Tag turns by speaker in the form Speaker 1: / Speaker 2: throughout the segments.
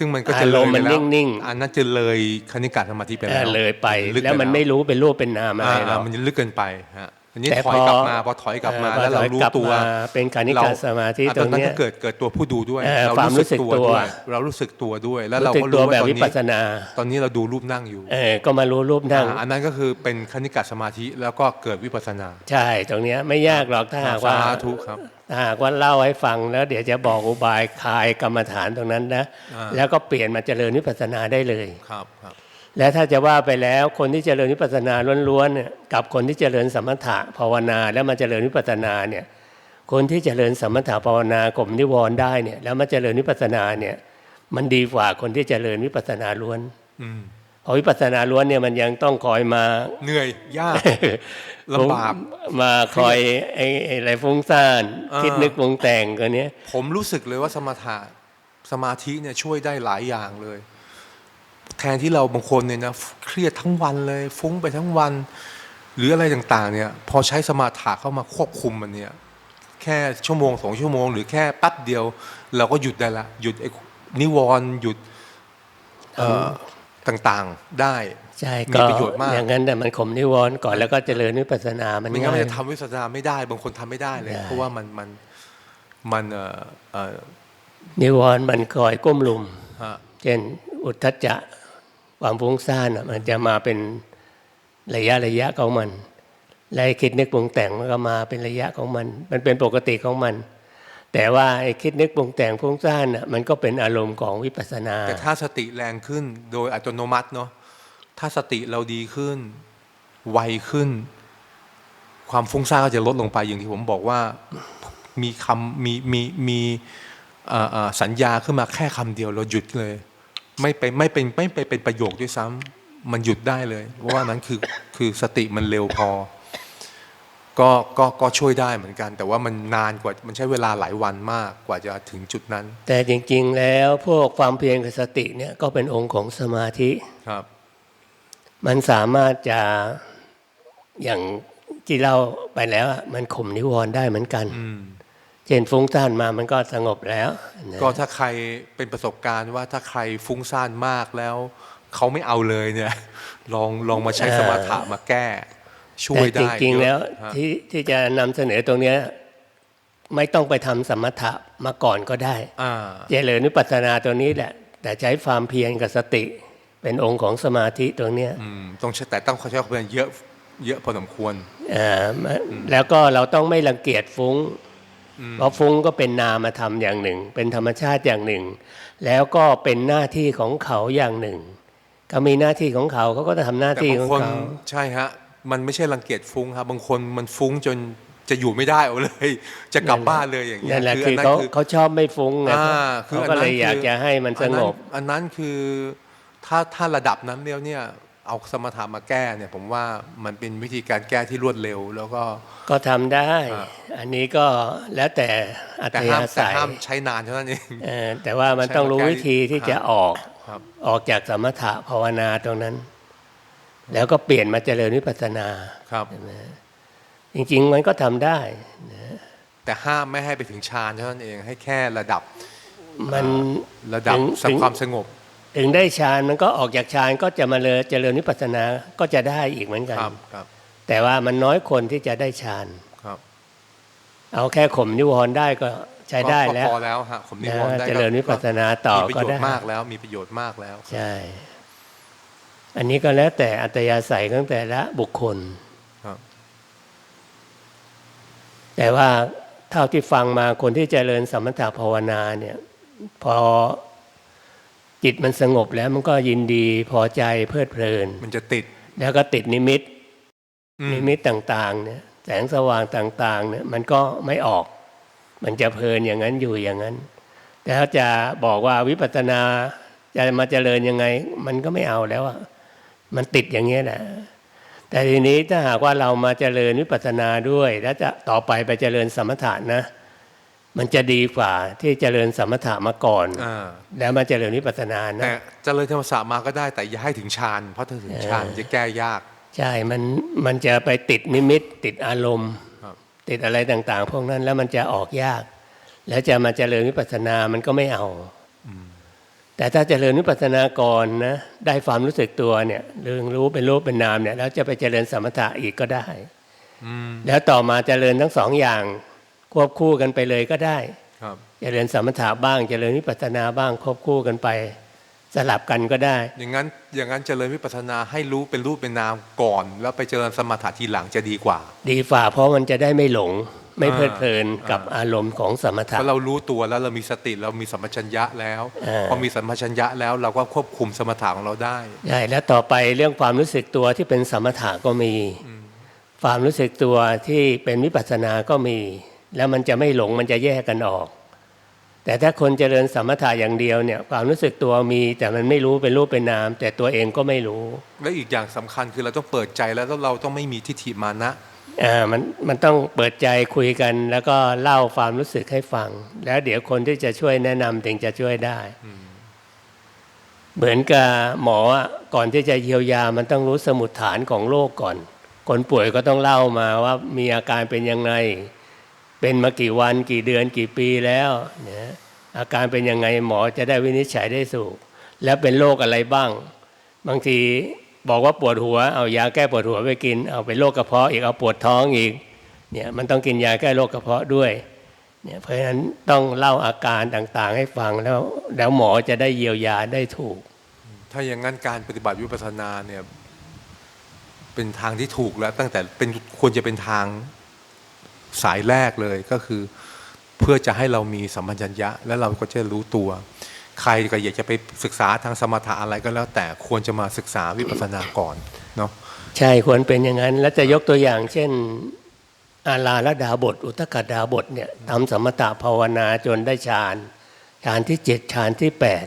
Speaker 1: ซึ่งมันก็
Speaker 2: อา
Speaker 1: จะ
Speaker 2: ร
Speaker 1: เลย
Speaker 2: มณ์มัน
Speaker 1: ไปแล้ว
Speaker 2: นิ่งๆ
Speaker 1: อันนั้นจะเลยคณิกาสมาธิไป
Speaker 2: เอ
Speaker 1: แล้
Speaker 2: อ
Speaker 1: ว
Speaker 2: เลยไป
Speaker 1: ลึก
Speaker 2: แล้วมันไม่รู้เป็นรูปเป็นนามอะไร
Speaker 1: อ่า
Speaker 2: หรอก
Speaker 1: มันจะลึกเกินไปฮะ อันนี้
Speaker 2: แต่
Speaker 1: ถอยกลับ
Speaker 2: พอ
Speaker 1: มาพอถอยกลับมา
Speaker 2: เออ
Speaker 1: แล้วเรา
Speaker 2: พอถอย
Speaker 1: รู้
Speaker 2: กลับ
Speaker 1: ตัว
Speaker 2: มาเป็นคณิกาสมาธิ
Speaker 1: อะ
Speaker 2: ตรงเนี้ย
Speaker 1: ก็เกิดเกิดตัวผู้ดูด้วย
Speaker 2: เออ
Speaker 1: เรา
Speaker 2: ความรู้สึกตัว
Speaker 1: ด้วยเรารู้สึกตัวด้วย แล้วเรา
Speaker 2: รู้สึก
Speaker 1: ก็
Speaker 2: ตัว
Speaker 1: รู้
Speaker 2: แบ
Speaker 1: ว่า
Speaker 2: บ
Speaker 1: ตอน
Speaker 2: วิ
Speaker 1: นี้
Speaker 2: ปัสสนา
Speaker 1: ตอนนี้เราดูรูปนั่งอยู่
Speaker 2: เออก็มารู้รูปนั่ง
Speaker 1: อ่าอันนั้นก็คือเป็นคณิกาสมาธิแล้วก็เกิดวิปัสสนา
Speaker 2: ใช่ตรงเนี้ยไม่ยากหรอกถ้าหากว่า
Speaker 1: สาธุครับ
Speaker 2: ถ้าหากว่าเล่าให้ฟังแล้วเดี๋ยวจะบอกอุบายคลายกรรมฐานตรงนั้นนะ
Speaker 1: อ่า
Speaker 2: แล้วก็เปลี่ยนมาเจริญวิปัสสนาได้เลย
Speaker 1: ครับครับ
Speaker 2: และถ้าจะว่าไปแล้วคนที่เจริญวิปัสสนาล้วนๆเนี่ยกับคนที่เจริญสมถะภาวนา แล้วมาเจริญวิปัสสนาเนี่ยคนที่เจริญสมถะภาวนากลมนิวรณ์ได้เนี่ยแล้วมาเจริญวิปัสสนาเนี่ยมันดีกว่าคนที่เจริญวิปัสสนาล้วน
Speaker 1: อืม
Speaker 2: เพราะวิปัสสนาล้วนเนี่ยมันยังต้องคอยมา
Speaker 1: เหนื่อยยากลำบาก
Speaker 2: มาคอยไอ้ไอ้อะไรฟุ้งซ่าน
Speaker 1: อ่า
Speaker 2: คิดนึกปรุงแต่งกันเนี้ย
Speaker 1: ผมรู้สึกเลยว่าสมถะสมาธิเนี่ยช่วยได้หลายอย่างเลย แทนที่เราบางคนเนี่ยนะเครียดทั้งวันเลยฟุ้งไปทั้งวัน หรืออะไรต่างๆเนี่ยพอใช้สมาธิเข้ามาควบคุมมันเนี่ยแค่ชั่วโมงสองชั่วโมง หรือแค่แป๊บเดียว เราก็หยุดได้ละหยุดไอ้นิวรณ์หยุดเอ่อต่างๆได้
Speaker 2: ใช่
Speaker 1: มี
Speaker 2: ก็
Speaker 1: ประโยชน์มาก
Speaker 2: อย่างนั้นแต่มันข่มนิวรณ์ก่อนแล้วก็เจริญวิปัสสนามัน
Speaker 1: ไม่งั้นมัน
Speaker 2: ง่าย
Speaker 1: จะทำวิปัสสนาไม่ได้ บางคนทำไม่ได้เลย
Speaker 2: ได้
Speaker 1: เพราะว่ามันมันมันเอ่อเอ่อ
Speaker 2: นิวรณ์มันคอยก้มลุม
Speaker 1: ฮะ
Speaker 2: เช่นอุทธัจจะ ความฟุ้งซ่านมันจะมาเป็นระยะระยะของมันและไอคิดนึกปรุงแต่งมันก็มาเป็นระยะของมัน มันเป็นปกติของมัน แต่ว่าไอ้คิดนึกปรุงแต่งฟุ้งซ่านมันก็เป็นอารมณ์ของวิปัสสนา
Speaker 1: แต่ถ้าสติแรงขึ้นโดยอัตโนมัติเนาะถ้าสติเราดีขึ้น ไวขึ้น ความฟุ้งซ่านก็จะลดลงไปอย่างที่ผมบอกว่ามีคำมีมีมีสัญญาขึ้นมาแค่คำเดียวเราหยุดเลย ไม่ไปไม่เป็นไม่ไปเป็นประโยคด้วยซ้ำมันหยุดได้เลย เพราะว่านั้นคือคือสติมันเร็วพอ ก็ก็ก็ช่วยได้เหมือนกัน แต่ว่ามันนานกว่ามันใช้เวลาหลายวันมากกว่าจะถึงจุดนั้น
Speaker 2: แต่จริง ๆ แล้วพวกความเพียรกับสติเนี่ยก็เป็นองค์ของสมาธิ
Speaker 1: ครับ
Speaker 2: มันสามารถจะอย่างที่เราไปแล้วอะมันข่มนิวรณ์ได้เหมือนกัน
Speaker 1: อืม
Speaker 2: เช่นฟุ้งซ่านมามันก็สงบแล้วนะ
Speaker 1: ก็ถ้าใครเป็นประสบการณ์ว่าถ้าใครฟุ้งซ่านมากแล้วเขาไม่เอาเลยเนี่ยลองลองมาใช้สมถะมาแก้ ช่วย
Speaker 2: แต่
Speaker 1: ได้
Speaker 2: จริงๆแล้ว
Speaker 1: เยอะฮะ
Speaker 2: ที่ที่จะนำเสนอตรงเนี้ยไม่ต้องไปทำสมถะมาก่อนก็ได้
Speaker 1: อ่า
Speaker 2: เจริญวิปัสสนาตัวนี้แหละ แต่ใช้ความเพียรกับสติ เป็นองค์ของสมาธิตรงเนี้ย
Speaker 1: อืมต้องใช้แต่ต้องใช้ความพยายามเยอะเยอะพอสมควร
Speaker 2: อ่าแล้วก็เราต้องไม่รังเกียจฟุ้ง เพราะฟุ้งก็เป็นนามธรรมอย่างหนึ่ง เป็นธรรมชาติอย่างหนึ่ง แล้วก็เป็นหน้าที่ของเขาอย่างหนึ่งเขามีหน้าที่ของเขาเขาก็จะทำหน้า
Speaker 1: แต่
Speaker 2: ที่
Speaker 1: บาง
Speaker 2: ของ
Speaker 1: คน
Speaker 2: เขา
Speaker 1: ใช่ฮะมันไม่ใช่รังเกียจฟุ้งครับบางคนมันฟุ้งจนจะอยู่ไม่ได้เอาเลย จะกลับบ้านเลยอย่างเงี้ย
Speaker 2: นั่นแหละ
Speaker 1: คือ
Speaker 2: คือ
Speaker 1: อันนั้น
Speaker 2: เขา
Speaker 1: คือ
Speaker 2: เขาชอบไม่ฟุ้งไง
Speaker 1: อ่าคือ
Speaker 2: เขา
Speaker 1: อัน
Speaker 2: ก็
Speaker 1: นั้น
Speaker 2: เลยอยาก
Speaker 1: คือ
Speaker 2: จะให้มันสงบ
Speaker 1: อันนั้นอันนั้นคือถ้าถ้าระดับนั้นแล้วเนี่ย เอาสมถะมาแก้เนี่ยผมว่ามันเป็นวิธีการแก้ที่รวดเร็ว แล้วก็
Speaker 2: ก็ทำได้
Speaker 1: อ่า
Speaker 2: อันนี้ก็แล้วแต่อัธ
Speaker 1: แต่ห้าม
Speaker 2: ยา
Speaker 1: แต่
Speaker 2: ศัย
Speaker 1: ห้ามใช้นานเท่านั้นเอง
Speaker 2: เออแต่ว่ามันต้องรู้วิธีที่จะออก
Speaker 1: ครับ
Speaker 2: ออกจากสมถะภาวนาตรงนั้น แล้วก็เปลี่ยนมาเจริญวิปัสสนา
Speaker 1: ครับ
Speaker 2: จริง ๆ มันก็ทำได้
Speaker 1: แต่ห้ามไม่ให้ไปถึงฌานเท่านั้นเองให้แค่ระดับ
Speaker 2: มัน
Speaker 1: ระดับ
Speaker 2: ถึง
Speaker 1: สั
Speaker 2: ถึง
Speaker 1: ความสงบ
Speaker 2: ถึงได้ฌานมันก็ออกจากฌานก็จะมาเลยเจริญวิปัสสนาก็จะได้อีกเหมือนกัน
Speaker 1: ครับครับ
Speaker 2: แต่ว่ามันน้อยคนที่จะได้ฌาน
Speaker 1: ครับ
Speaker 2: เอาแค่ข่มนิวรณ์ได้ก็ใช้ได้
Speaker 1: ก็
Speaker 2: แล้ว
Speaker 1: พอแล้วฮะผมนิ
Speaker 2: นะ
Speaker 1: วรณ์ได้
Speaker 2: เจริญวิปัสสนาต่อ
Speaker 1: มีประ
Speaker 2: ก็
Speaker 1: โยช
Speaker 2: ได้
Speaker 1: น์มากแล้ว มีประโยชน์มากแล้ว
Speaker 2: ใช่ อันนี้ก็แล้วแต่อัตยาศัยของแต่ละบุคคล
Speaker 1: ครับ
Speaker 2: แต่ว่าเท่าที่ฟังมาคนที่เจริญสมถะภาวนาเนี่ย พอ จิตมันสงบแล้วมันก็ยินดีพอใจเพลิดเพลิน
Speaker 1: มันจะติด
Speaker 2: แล้วก็ติดนิมิต
Speaker 1: อืม
Speaker 2: นิมิตต่างๆ เนี่ย แสงสว่างต่างๆ เนี่ย มันก็ไม่ออก มันจะเพลินอย่างนั้นอยู่อย่างนั้น แต่ถ้าจะบอกว่าวิปัสสนาจะมาเจริญยังไง มันก็ไม่เอาแล้วอะมันติดอย่างเงี้ยแหละแต่ทีนี้ถ้าหากว่าเรามาเจริญวิปัสสนาด้วย แล้วจะต่อไปไปเจริญสมถะนะ มันจะดีกว่าที่เจริญสมถะมาก่อน
Speaker 1: อ่า
Speaker 2: แล้วมาเจริญวิปัสสนานะ
Speaker 1: แต่เจริญธรรมศาสตร์มาก็ได้แต่อย่าให้ถึงฌานเพราะถ้าถึงฌานจะแก้ยาก
Speaker 2: ใช่มันมันจะไปติดนิมิต ติดอารมณ์
Speaker 1: ครับ
Speaker 2: ติดอะไรต่างๆ พวกนั้นแล้วมันจะออกยาก แล้วจะมาเจริญวิปัสสนามันก็ไม่เอาแต่แต่ถ้าเจริญวิปัสสนาก่อนนะได้ความรู้สึกตัวเนี่ยเรื่องรู้เป็นรูปเป็นนามเนี่ยแล้วจะไปเจริญสมถะอีกก็ได้
Speaker 1: อืม
Speaker 2: แล้วต่อมาเจริญทั้งสองอย่าง ควบคู่กันไปเลยก็ได้
Speaker 1: ครับ
Speaker 2: เจริญสมถะบ้างเจริญวิปัสสนาบ้าง ควบคู่กันไป สลับกันก็ได้
Speaker 1: อย่างนั้นอย่างนั้นเจริญวิปัสสนาให้รู้เป็นรูปเป็นนามก่อน แล้วไปเจริญสมถะทีหลังจะดีกว่า
Speaker 2: ดีฝ่าเพราะมันจะได้ไม่หลงไม่
Speaker 1: อ่า
Speaker 2: เพลิดเพลินกับ
Speaker 1: อ่า
Speaker 2: อารมณ์ของสมถะ
Speaker 1: เพราะเรารู้ตัวแล้วเรามีสติเรามีสัมปชัญญะแล้ว
Speaker 2: อ่า
Speaker 1: พอมีสัมปชัญญะแล้วเราก็ควบคุมสมถะของเราได้
Speaker 2: ใช่แล้วต่อไปเรื่องความรู้สึกตัวที่เป็นสมถะก็มี ความรู้สึกตัวที่เป็นวิปัสสนาก็มี แล้วมันจะไม่หลงมันจะแยกกันออก แต่ถ้าคนเจริญสมถะอย่างเดียวเนี่ยความรู้สึกตัวมี แต่มันไม่รู้เป็นรูปเป็นนาม แต่ตัวเองก็ไม่รู้
Speaker 1: และอีกอย่างสำคัญคือเราต้องเปิดใจแล้วเราต้องไม่มีทิฏฐิมานะ
Speaker 2: อ่ามันมันต้องเปิดใจคุยกัน แล้วก็เล่าความรู้สึกให้ฟัง แล้วเดี๋ยวคนที่จะช่วยแนะนำถึงจะช่วยได้ เหมือนกับหมออะก่อนที่จะเยียวยามันต้องรู้สมุดฐานของโรคก่อน คนป่วยก็ต้องเล่ามาว่ามีอาการเป็นยังไง เป็นมากี่วันกี่เดือนกี่ปีแล้วเนี่ยอาการเป็นยังไงหมอจะได้วินิจฉัยได้ถูกแล้วเป็นโรคอะไรบ้าง บางทีบอกว่าปวดหัว เอายาแก้ปวดหัวไปกิน เอาเป็นโรคกระเพาะอีกเอาปวดท้องอีกเนี่ยมันต้องกินยาแก้โรคกระเพาะด้วยเนี่ยเพราะฉะนั้นต้องเล่าอาการต่างๆ ให้ฟังแล้วแล้วหมอจะได้เยียวยาได้ถูก
Speaker 1: ถ้าอย่างนั้นการปฏิบัติวิปัสสนาเนี่ยเป็นทางที่ถูกแล้วตั้งแต่เป็นควรจะเป็นทาง สายแรกเลยก็คือ เพื่อจะให้เรามีสัมปชัญญะ และเราก็จะรู้ตัว ใครก็อยากจะไปศึกษาทางสมถะอะไรก็แล้ว แต่ควรจะมาศึกษาวิปัสสนาก่อนเนาะ
Speaker 2: ใช่ควรเป็นอย่างนั้น แล้วจะยกตัวอย่าง เช่น อาลาละดาบท อุตกดาบทเนี่ยทำสมถะภาวนาจนได้ฌานฌานที่เจ็ดฌานที่แปด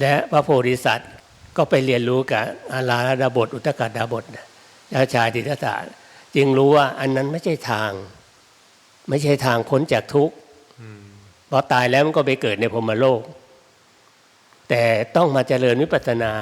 Speaker 2: และพระโพธิสัตว์ก็ไปเรียนรู้กับอาลาละดาบท อุตกดาบทนะแล้วชาติทัตถะ จึงรู้ว่าอันนั้นไม่ใช่ทาง ไม่ใช่ทางพ้นจากทุกข์พอตายแล้วมันก็ไปเกิดในพรมโลก แต่ต้องมาเจริญวิปัสสนา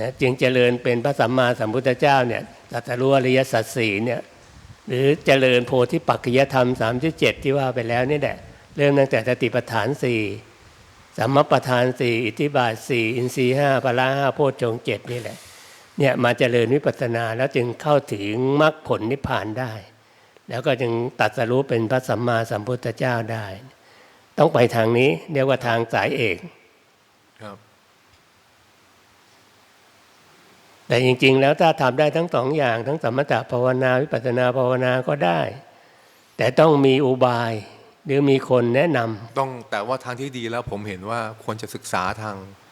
Speaker 2: นะจึงเจริญเป็นพระสัมมาสัมพุทธเจ้าเนี่ยตรัสรู้อริยสัจสี่เนี่ยหรือเจริญโพธิปัจจยธรรมสามที่เจ็ดที่ว่าไปแล้วนี่แหละเริ่มตั้งแต่สติปัฏฐานสี่สัมมปัฏฐานสี่อิทธิบาทสี่อินทรีห้าพละห้าโพชฌงเจ็ดนี่แหละ เนี่ยมาเจริญวิปัสสนาแล้วจึงเข้าถึงมรรคผลนิพพานได้ แล้วก็จึงตรัสรู้เป็นพระสัมมาสัมพุทธเจ้าได้ ต้องไปทางนี้เรียกว่าทางสายเอก
Speaker 1: ครับ
Speaker 2: แต่จริง ๆ แล้วถ้าทำได้ทั้งสองอย่าง ทั้งสมถะภาวนาวิปัสสนาภาวนาก็ได้ แต่ต้องมีอุบายหรือมีคนแนะน
Speaker 1: ต้องแต่ว่าทางที่ดีแล้วผมเห็นว่าควรจะศึกษาทางำ
Speaker 2: เอ่อ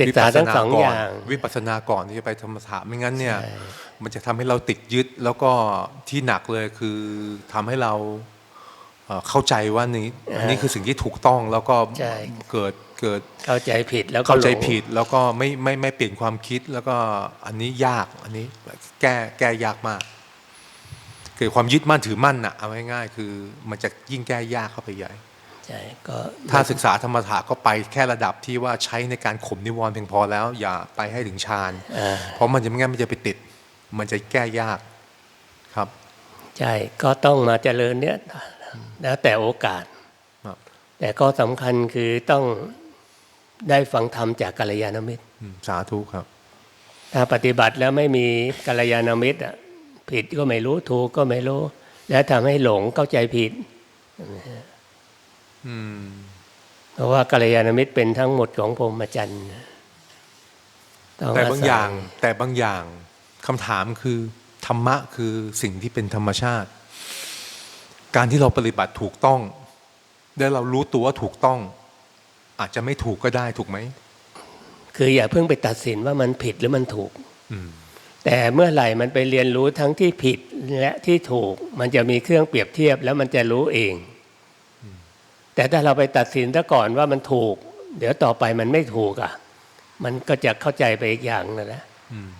Speaker 2: ศึกษาทั้งสอง
Speaker 1: วิปัสสน
Speaker 2: อย่าง
Speaker 1: ก่นวิปัสสนาก่อนที่จะไปธรรมถะไม่งั้นเนี่ย
Speaker 2: ใช่
Speaker 1: มันจะทำให้เราติดยึดแล้วก็ที่หนักเลยคือทำให้เราเอ่อเข้าใจว่านี่อันนี้คือสิ่งที่ถูกต้องแล้วก็
Speaker 2: ใช่
Speaker 1: เกิดเกิด
Speaker 2: เข้าใจผิดแล้วก็
Speaker 1: เข้าใจ
Speaker 2: หลง
Speaker 1: ผิดแล้วก็ไม่ไม่ไม่เปลี่ยนความคิดแล้วก็อันนี้ยากอันนี้แก้แก้ยากมากเกิดความยึดมั่นถือมั่นน่ะเอาง่ายๆคือมันจะยิ่งแก้ยากเข้าไปใหญ่
Speaker 2: ใช่ก็
Speaker 1: ถ้าศึกษาธรรมถะก็ไปแค่ระดับที่ว่าใช้ในการข่มนิวรณ์เพียงพอแล้ว อย่าไปให้ถึงฌาน
Speaker 2: อ่า
Speaker 1: เพราะมันจะไม่งั้นมันจะไปติด มันจะแก้ยากครับ
Speaker 2: ใช่ก็ต้องมาเจริญเนี่ยแล้วแต่โอกาส
Speaker 1: ครับ
Speaker 2: แต่ก็สำคัญคือต้องได้ฟังธรรมจากกัลยาณมิตร
Speaker 1: อืมสาธุครับ
Speaker 2: ถ้าปฏิบัติแล้วไม่มีกัลยาณมิตรอะผิดก็ไม่รู้ถูกก็ไม่รู้ แล้วทำให้หลงเข้าใจผิด
Speaker 1: อืม
Speaker 2: เพราะว่ากัลยาณมิตรเป็นทั้งหมดของพรหมจรรย์ต้อง
Speaker 1: แต่บางอย่าง
Speaker 2: ศั
Speaker 1: แต่บางอย่างคำถามคือธรรมะคือสิ่งที่เป็นธรรมชาติ การที่เราปฏิบัติถูกต้องและเรารู้ตัวว่าถูกต้อง อาจจะไม่ถูกก็ได้ถูกไหม
Speaker 2: คืออย่าเพิ่งไปตัดสินว่ามันผิดหรือมันถูก
Speaker 1: อืม
Speaker 2: แต่เมื่อไหร่มันไปเรียนรู้ทั้งที่ผิดและที่ถูก มันจะมีเครื่องเปรียบเทียบแล้วมันจะรู้เอง แต่ถ้าเราไปตัดสินซะก่อนว่ามันถูก เดี๋ยวต่อไปมันไม่ถูกอะ มันก็จะเข้าใจไปอีกอย่างนั่นแหละ
Speaker 1: อืม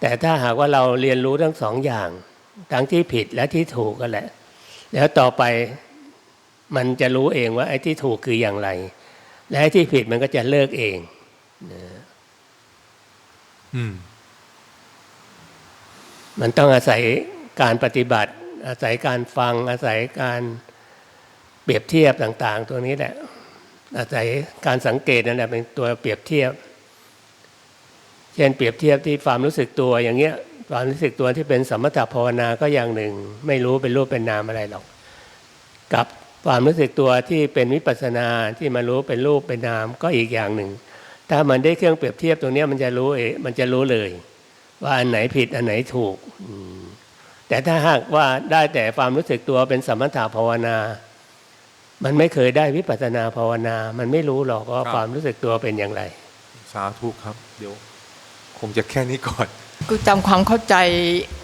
Speaker 2: แต่ถ้าหากว่าเราเรียนรู้ทั้งสองอย่าง ทั้งที่ผิดและที่ถูกกันแหละ แล้วต่อไปมันจะรู้เองว่าไอ้ที่ถูกคืออย่างไร และไอ้ที่ผิดมันก็จะเลิกเอง
Speaker 1: อืม
Speaker 2: มันต้องอาศัยการปฏิบัติ อาศัยการฟังอาศัยการ เปรียบเทียบต่างๆ ตัวนี้แหละอาศัยการสังเกตนั่นแหละเป็นตัวเปรียบเทียบ เช่นเปรียบเทียบที่ความรู้สึกตัวอย่างเงี้ยความรู้สึกตัวที่เป็นสมถภาวนาก็อย่างหนึ่ง ไม่รู้เป็นรูปเป็นนามอะไรหรอก กับความรู้สึกตัวที่เป็นวิปัสนาที่มารู้เป็นรูปเป็นนามก็อีกอย่างหนึ่ง ถ้ามันได้เครื่องเปรียบเทียบตรงนี้มันจะรู้เอมันจะรู้เลย ว่าอันไหนผิดอันไหนถูกแต่ถ้าหากว่าได้แต่ความรู้สึกตัวเป็นสมถะภาวนา มันไม่เคยได้วิปัสสนาภาวนา มันไม่รู้หรอกว่า
Speaker 1: ครับ
Speaker 2: ความรู้สึกตัวเป็นอย่างไร
Speaker 1: สาธุครับ เดี๋ยว คงจะแค่นี้ก่อน
Speaker 3: คือตามความเข้าใจ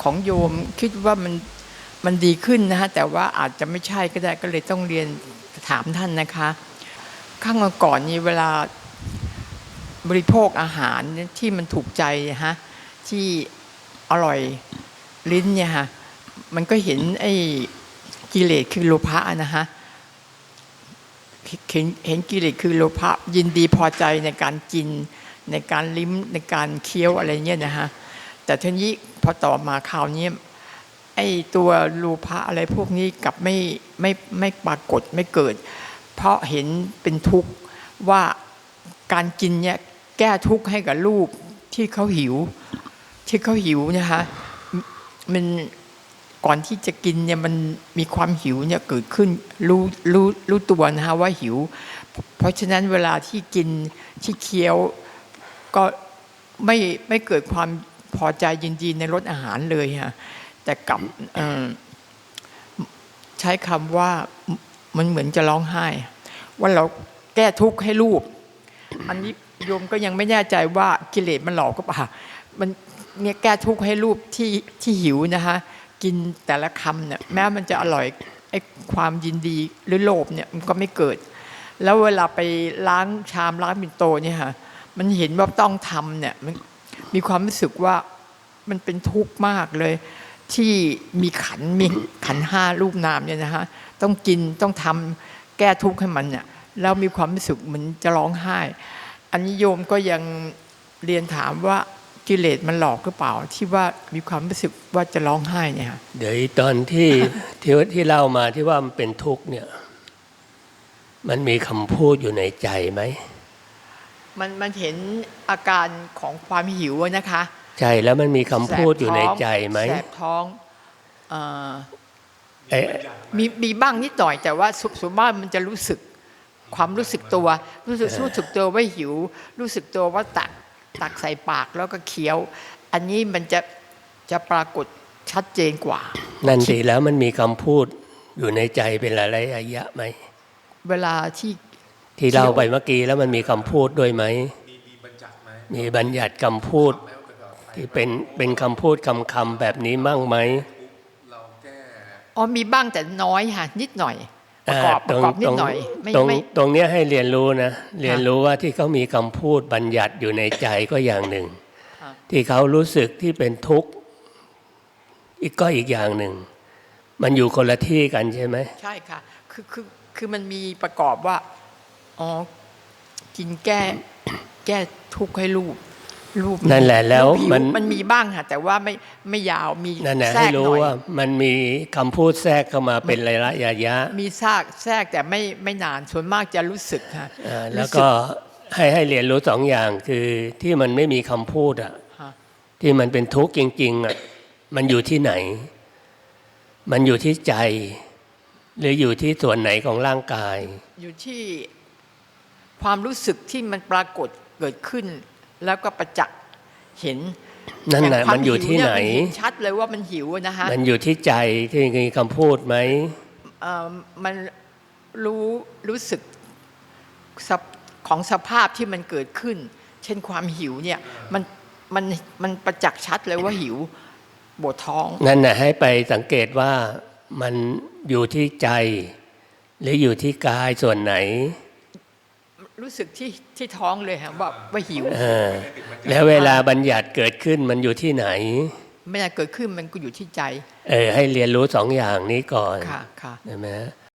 Speaker 3: ของโยมคิดว่ามันมันดีขึ้นนะฮะแต่ว่าอาจจะไม่ใช่ก็ได้ก็เลยต้องเรียนถามท่านนะคะ ข้างก่อนนี้เวลาบริโภคอาหารที่มันถูกใจนะฮะที่อร่อยลิ้นเนี่ยฮะมันก็เห็นไอ้กิเลสคือโลภะนะฮะ เห็นกิเลสคือโลภะยินดีพอใจในการกิน ในการลิ้มในการเคี้ยวอะไรเงี้ยนะฮะแต่ทีนี้พอต่อมาคราวนี้ไอ้ตัวรูปะอะไรพวกนี้กลับไม่ไม่ไม่ปรากฏไม่เกิด เพราะเห็นเป็นทุกข์ว่าการกินเนี่ยแก้ทุกข์ให้กับลูกที่เขาหิว ที่เขาหิวนะคะมัน ก่อนที่จะกินเนี่ยมันมีความหิวเนี่ยเกิดขึ้นรู้รู้รู้ตัวนะคะว่าหิว เพราะฉะนั้นเวลาที่กินที่เคี้ยวก็ไม่ไม่เกิดความพอใจยินดีในรสอาหารเลยฮะแต่กลับใช้คำว่ามันเหมือนจะร้องไห้ ว่าเราแก้ทุกข์ให้ลูก อันนี้โยมก็ยังไม่แน่ใจว่ากิเลสมันหลอกก็ป่ามันเนี่ยแก้ทุกข์ให้ลูกที่ที่หิวนะคะ กินแต่ละคำเนี่ยแม้มันจะอร่อยไอ้ความยินดีหรือโลภเนี่ยมันก็ไม่เกิด แล้วเวลาไปล้างชามล้างปิ่นโตเนี่ยค่ะมันเห็นว่าต้องทำเนี่ยมันมีความรู้สึกว่ามันเป็นทุกข์มากเลย ที่มีขันมีขันห้ารูปนามเนี่ยนะฮะต้องกินต้องทำแก้ทุกข์ให้มันเนี่ยแล้วมีความรู้สึกเหมือนจะร้องไห้ อันนี้โยมก็ยังเรียนถามว่า กิเลสมันหลอกหรือเปล่า ที่ว่ามีความรู้สึกว่าจะร้องไห้เนี่ยค่ะ
Speaker 2: เดี๋ยวตอนที่ที่ที่เล่ามาที่ว่ามันเป็นทุกข์เนี่ย มันมีคำพูดอยู่ในใจไหม
Speaker 3: มันมันเห็นอาการของความหิวอะนะคะ
Speaker 2: ใช่แล้วมันมีคำพูดอยู่ในใจไหม
Speaker 3: แสบท้องเอ่อ
Speaker 2: ไอ้
Speaker 3: มีมีบ้างนิดหน่อยแต่ว่าสุสุมากมันจะรู้สึกความรู้สึกตัว รู้สึกรู้สึกตัวว่าหิว รู้สึกตัวว่าตัก ตักใส่ปากแล้วก็เคี้ยว อันนี้มันจะจะปรากฏชัดเจนกว่า
Speaker 2: นั่นสิแล้วมันมีคำพูดอยู่ในใจเป็นอะไรระยะไหม
Speaker 3: เวลาที่
Speaker 2: ที่เล่าไปเมื่อกี้แล้วมันมีคำพูดด้วยไหม
Speaker 1: มีมีบัญญัติไหม
Speaker 2: มีบัญญัติคำพูด ที่เป็นเป็นคำพูดคำคำแบบนี้มั่งไหม
Speaker 1: เราแก้
Speaker 3: อ๋อมีบ้างแต่น้อยค่ะนิดหน่อย ประกอบประกอบนิดหน่อยไม่
Speaker 2: ตรง
Speaker 3: ไม่
Speaker 2: ตรงเนี้ยให้เรียนรู้นะเรียนรู้ว่าที่เขามีคำพูดบัญญัติอยู่ในใจก็อย่างหนึ่ง
Speaker 3: ค่ะ
Speaker 2: ที่เขารู้สึกที่เป็นทุกข์อีกก็อีกอย่างหนึ่ง มันอยู่คนละที่กันใช่ไหม
Speaker 3: ใช่ค่ะคือคือคือมันมีประกอบว่าอ๋อกินแก้แก้ทุกข์ให้ลูก ลูก
Speaker 2: นั่นแหละแล้ว
Speaker 3: กหิ
Speaker 2: มัน
Speaker 3: มันมีบ้างค่ะแต่ว่าไม่ไม่ยาวมี
Speaker 2: นั่นแหละ
Speaker 3: แทร
Speaker 2: ให้
Speaker 3: ก
Speaker 2: รู้
Speaker 3: หน่อย
Speaker 2: ว่ามันมีคำพูดแทรกเข้ามาเป็นระยะระยะ
Speaker 3: มีซากแทรกแต่ไม่ไม่นานส่วนมากจะรู้สึกค่ะ
Speaker 2: อ่าแล้ว
Speaker 3: รู้สึ
Speaker 2: ก็ให้ให้เรียนรู้สองอย่างคือที่มันไม่มีคำพูดอะ
Speaker 3: ค่ะ
Speaker 2: ที่มันเป็นทุกข์จริง ๆอะมันอยู่ที่ไหน มันอยู่ที่ใจ หรืออยู่ที่ส่วนไหนของร่างกาย
Speaker 3: อยู่ที่ความรู้สึกที่มันปรากฏเกิดขึ้น แล้วก็ประจักษ์เห็น
Speaker 2: นั่นแหละา
Speaker 3: งควา
Speaker 2: มันอยู่ที่ไหน
Speaker 3: วเยมัเห็นชัดเลยว่ามันหิวนะคะ
Speaker 2: มันอยู่ที่ใจที่มีคำพูดไหม
Speaker 3: เอ่อมันรู้รู้สึกสภของสภาพที่มันเกิดขึ้น เช่นความหิวเนี่ยมันมันมันประจักษ์ชัดเลยว่าหิวปวดท้อง
Speaker 2: นั่นน่ะให้ไปสังเกตว่ามันอยู่ที่ใจ หรืออยู่ที่กายส่วนไหน
Speaker 3: รู้สึกที่ที่ท้องเลยฮะว่าว่าหิว
Speaker 2: เออแล้วเวลาบัญญัติเกิดขึ้นมันอยู่ที่ไหน
Speaker 3: ไม่ได้เกิดขึ้นมันก็อยู่ที่ใจ
Speaker 2: เออให้เรียนรู้สองอย่างนี้ก่อน
Speaker 3: ค่ะค่ะ
Speaker 2: ใช่ไหม